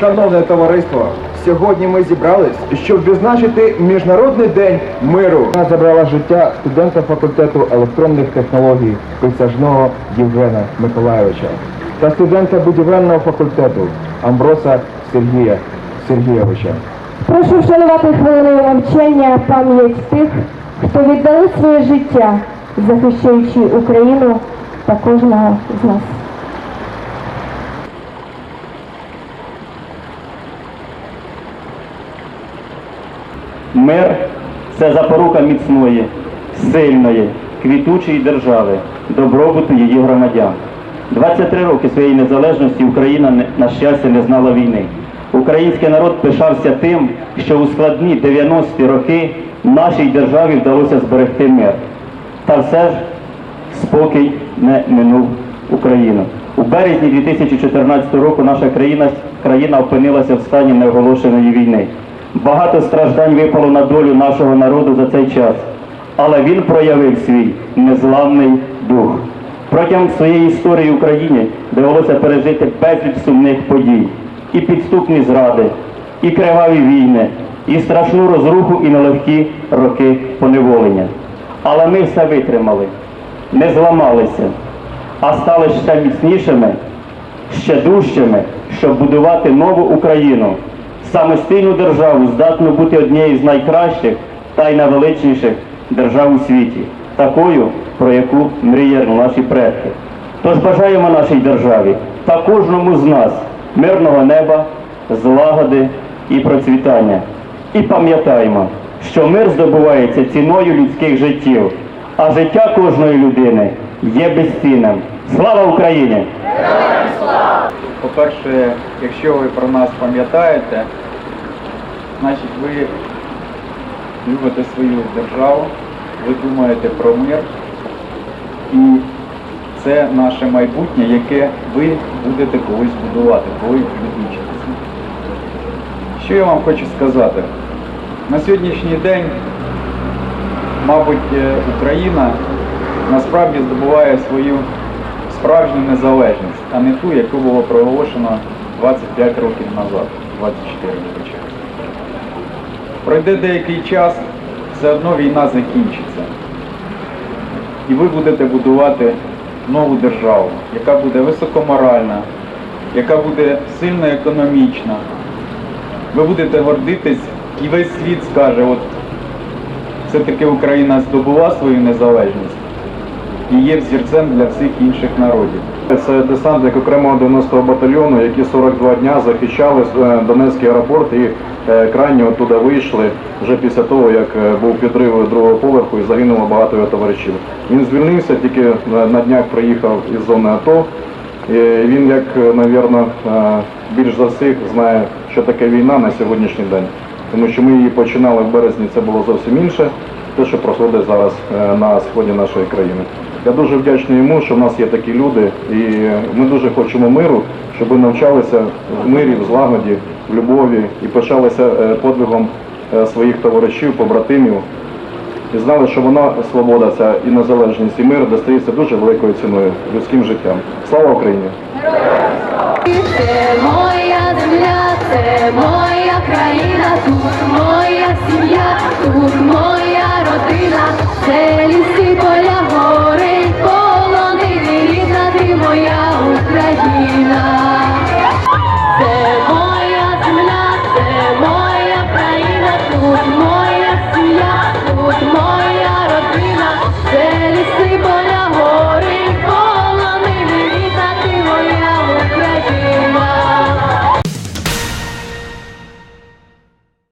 Шановне товариство, сьогодні ми зібрались, щоб відзначити Міжнародний день миру. Вона забрала життя студента факультету електронних технологій присяжного Євгена Миколайовича та студента будівельного факультету Амброса Сергія Сергійовича. Прошу вшанувати хвилиною мовчання пам'ять тих, хто віддали своє життя, захищаючи Україну та кожного з нас. Мир це запорука міцної, сильної, квітучої держави, добробуту її громадян. 23 роки своєї незалежності Україна, на щастя, не знала війни. Український народ пишався тим, що у складні 90-ті роки нашій державі вдалося зберегти мир. Та все ж спокій не минув Україну. У березні 2014 року наша країна, країна опинилася в стані неоголошеної війни. Багато страждань випало на долю нашого народу за цей час, але він проявив свій незламний дух. Протягом своєї історії Україні довелося пережити безліч сумних подій, і підступні зради, і криваві війни, і страшну розруху, і нелегкі роки поневолення. Але ми все витримали, не зламалися, а стали ще міцнішими, ще дужчими, щоб будувати нову Україну, самостійну державу, здатну бути однією з найкращих та й найвеличніших держав у світі, такою, про яку мріяли наші предки. Тож бажаємо нашій державі та кожному з нас мирного неба, злагоди і процвітання. І пам'ятаємо, що мир здобувається ціною людських життів, а життя кожної людини є безцінним. Слава Україні! По-перше, якщо ви про нас пам'ятаєте, значить ви любите свою державу, ви думаєте про мир, і це наше майбутнє, яке ви будете колись будувати, коли відлічитеся. Що я вам хочу сказати? На сьогоднішній день, мабуть, е, Україна насправді здобуває свою справжню незалежність, а не ту, яку було проголошено 25 років назад, 24 вибачаю. Пройде деякий час, все одно війна закінчиться. І ви будете будувати нову державу, яка буде високоморальна, яка буде сильно економічна. Ви будете гордитись, і весь світ скаже, от все-таки Україна здобула свою незалежність і є взірцем для всіх інших народів. Це десантник окремого 90-го батальйону, які 42 дня захищали е, Донецький аеропорт і е, крайні оттуда вийшли вже після того, як е, був підрив другого поверху і загинуло багато його товаришів. Він звільнився, тільки на днях приїхав із зони АТО. І Він, як, е, більш за всіх знає, що таке війна на сьогоднішній день. Тому що ми її починали в березні, це було зовсім інше, те, що проходить зараз е, на сході нашої країни. Я дуже вдячний йому, що в нас є такі люди, і ми дуже хочемо миру, щоб ви навчалися в мирі, в злагоді, в любові і пишалися е, подвигом е, своїх товаришів, побратимів. І знали, що вона свобода, ця і незалежність, і мир достається дуже великою ціною людським життям. Слава Україні!